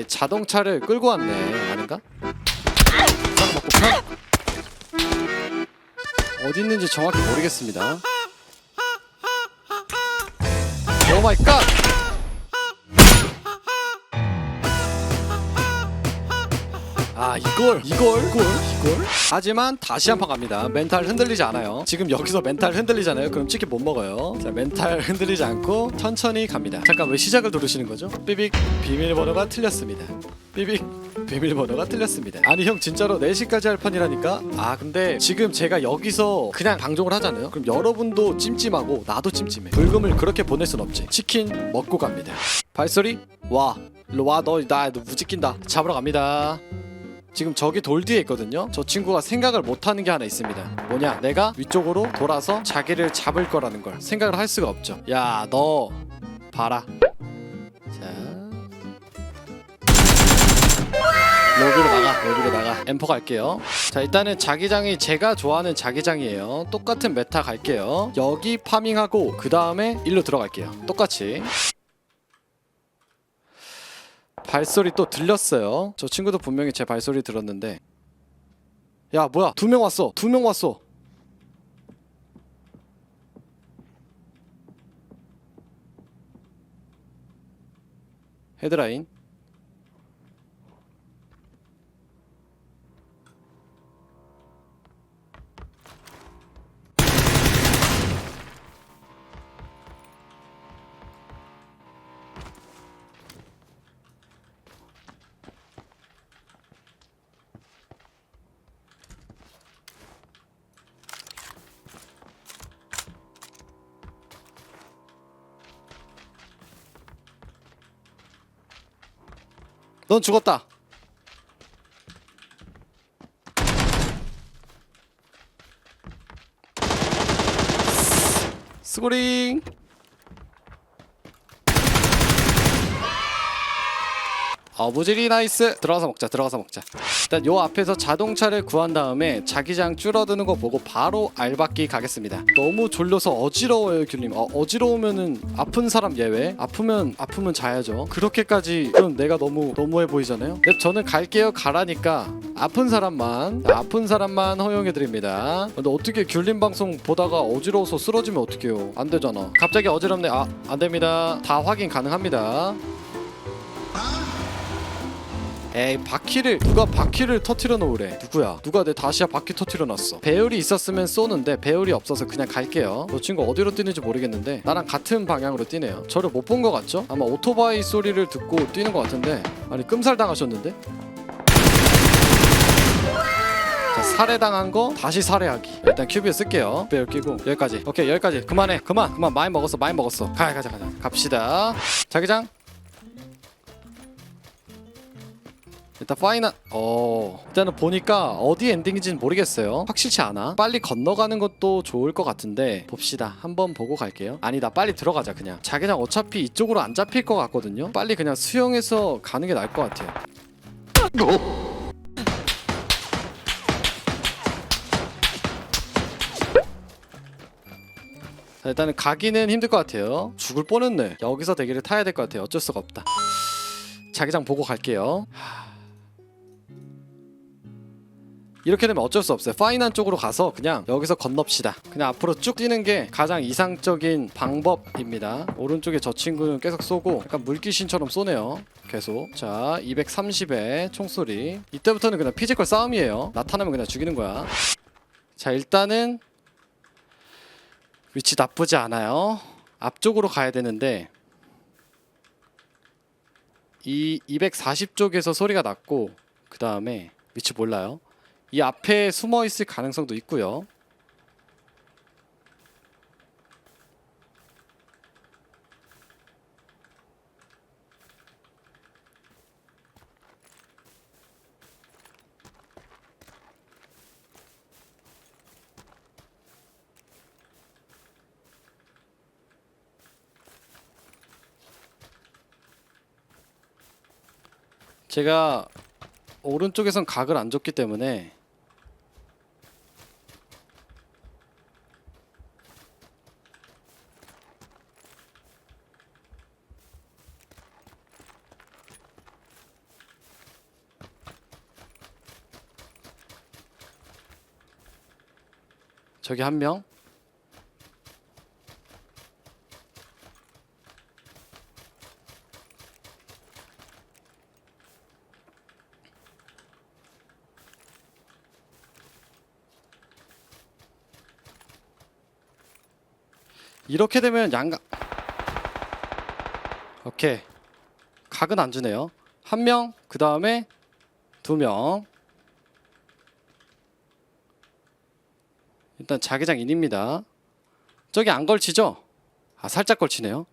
이 자동차를 끌고 왔네. 아닌가? 어디 있는지 정확히 모르겠습니다. 오 마이 갓 이걸 이걸 이걸 이걸? 하지만 다시 한 판 갑니다. 멘탈 흔들리지 않아요. 지금 여기서 멘탈 흔들리잖아요. 그럼 치킨 못 먹어요. 자 멘탈 흔들리지 않고 천천히 갑니다. 잠깐 왜 시작을 누르시는 거죠? 삐빅 비밀번호가 틀렸습니다. 삐빅 비밀번호가 틀렸습니다. 아니 형 진짜로 4시까지 할 판이라니까? 아 근데 지금 제가 여기서 그냥 방종을 하잖아요? 그럼 여러분도 찜찜하고 나도 찜찜해. 불금을 그렇게 보낼 순 없지. 치킨 먹고 갑니다. 발소리? 와 일로 와너나 너 무지낀다. 잡으러 갑니다 지금 저기 돌 뒤에 있거든요. 저 친구가 생각을 못하는 게 하나 있습니다. 뭐냐? 내가 위쪽으로 돌아서 자기를 잡을 거라는 걸 생각을 할 수가 없죠. 야, 너 봐라. 자, 로비로 나가, 로비로 나가. 엠퍼 갈게요. 자, 일단은 자기장이 제가 좋아하는 자기장이에요. 똑같은 메타 갈게요. 여기 파밍하고 그 다음에 일로 들어갈게요. 똑같이. 발소리 또 들렸어요. 저 친구도 분명히 제 발소리 들었는데. 야, 뭐야? 두 명 왔어. 두 명 왔어. 헤드라인. 넌 죽었다. 스고링. 어부지리 나이스. 들어가서 먹자 들어가서 먹자. 일단 요 앞에서 자동차를 구한 다음에 자기장 줄어드는 거 보고 바로 알바끼 가겠습니다. 너무 졸려서 어지러워요 귤님. 어, 어지러우면은 아픈 사람 예외. 아프면 아프면 자야죠. 그렇게까지 그럼 내가 너무 너무해 보이잖아요. 네, 저는 갈게요 가라니까. 아픈 사람만 자, 아픈 사람만 허용해 드립니다. 근데 어떻게 귤님 방송 보다가 어지러워서 쓰러지면 어떡해요? 안 되잖아. 갑자기 어지럽네. 아 안 됩니다. 다 확인 가능합니다 에이 바퀴를 누가 바퀴를 터트려 놓으래? 누구야? 누가 내 다시야 바퀴 터트려 놨어? 배율이 있었으면 쏘는데 배율이 없어서 그냥 갈게요. 저 친구 어디로 뛰는지 모르겠는데 나랑 같은 방향으로 뛰네요. 저를 못 본 것 같죠? 아마 오토바이 소리를 듣고 뛰는 것 같은데. 아니 끔살 당하셨는데? 자 살해당한 거 다시 살해하기. 일단 큐비에 쓸게요. 배율 끼고. 여기까지. 오케이 여기까지. 그만해. 그만. 그만. 많이 먹었어. 많이 먹었어. 가 가자 가자. 갑시다. 자기장 일단 파이널 어 일단은 보니까 어디 엔딩인지는 모르겠어요. 확실치 않아. 빨리 건너가는 것도 좋을 것 같은데 봅시다. 한번 보고 갈게요. 아니다 빨리 들어가자 그냥. 자기장 어차피 이쪽으로 안 잡힐 것 같거든요. 빨리 그냥 수영해서 가는 게 나을 것 같아요. 자, 일단은 가기는 힘들 것 같아요. 죽을 뻔했네. 여기서 대기를 타야 될 것 같아요. 어쩔 수가 없다. 자기장 보고 갈게요 이렇게 되면 어쩔 수 없어요. 파이난 쪽으로 가서 그냥 여기서 건넙시다. 그냥 앞으로 쭉 뛰는 게 가장 이상적인 방법입니다. 오른쪽에 저 친구는 계속 쏘고 약간 물귀신처럼 쏘네요. 계속. 자, 230에 총소리. 이때부터는 그냥 피지컬 싸움이에요. 나타나면 그냥 죽이는 거야. 자, 일단은 위치 나쁘지 않아요. 앞쪽으로 가야 되는데 이 240쪽에서 소리가 났고 그 다음에 위치 몰라요. 이 앞에 숨어 있을 가능성도 있고요. 제가 오른쪽에선 각을 안 줬기 때문에 저기 한 명. 이렇게 되면 양각 오케이. 각은 안 주네요. 한 명 그 다음에 두명 일단 자기장 인입니다. 저기 안 걸치죠? 아 살짝 걸치네요.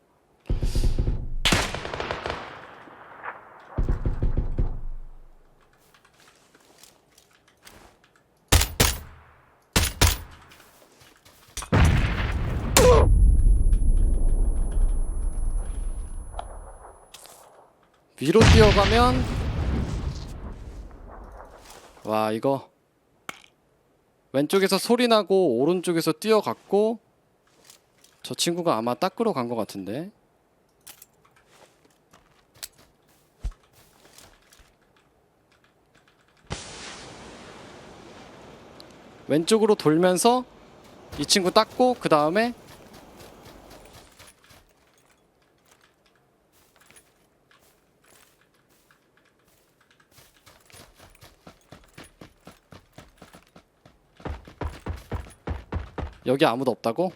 위로 뛰어가면 와 이거 왼쪽에서 소리 나고 오른쪽에서 뛰어갔고 저 친구가 아마 닦으러 간 것 같은데. 왼쪽으로 돌면서 이 친구 닦고 그 다음에 여기 아무도 없다고?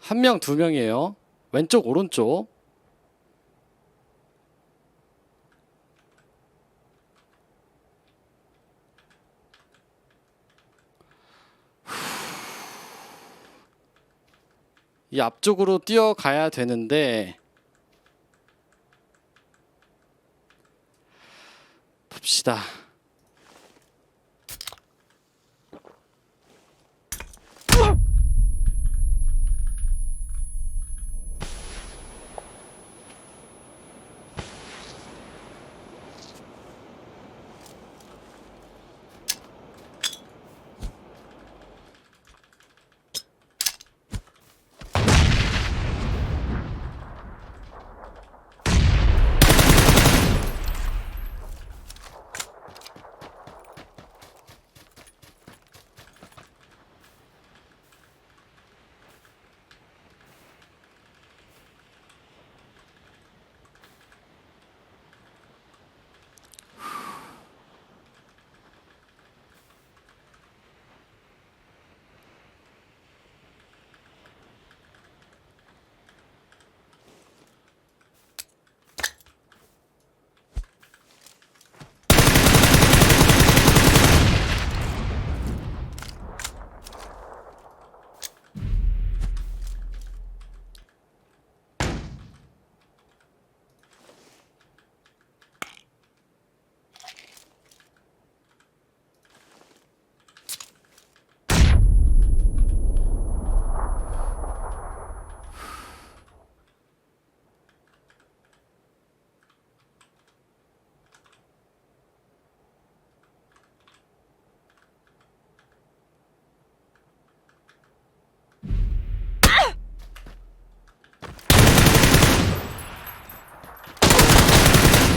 한 명, 두 명이에요. 왼쪽, 오른쪽. 이 앞쪽으로 뛰어가야 되는데 봅시다.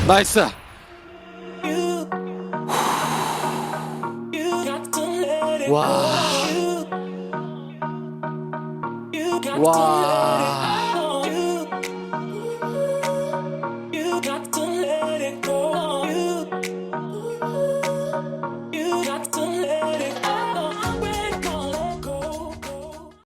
나이스. 와. 와.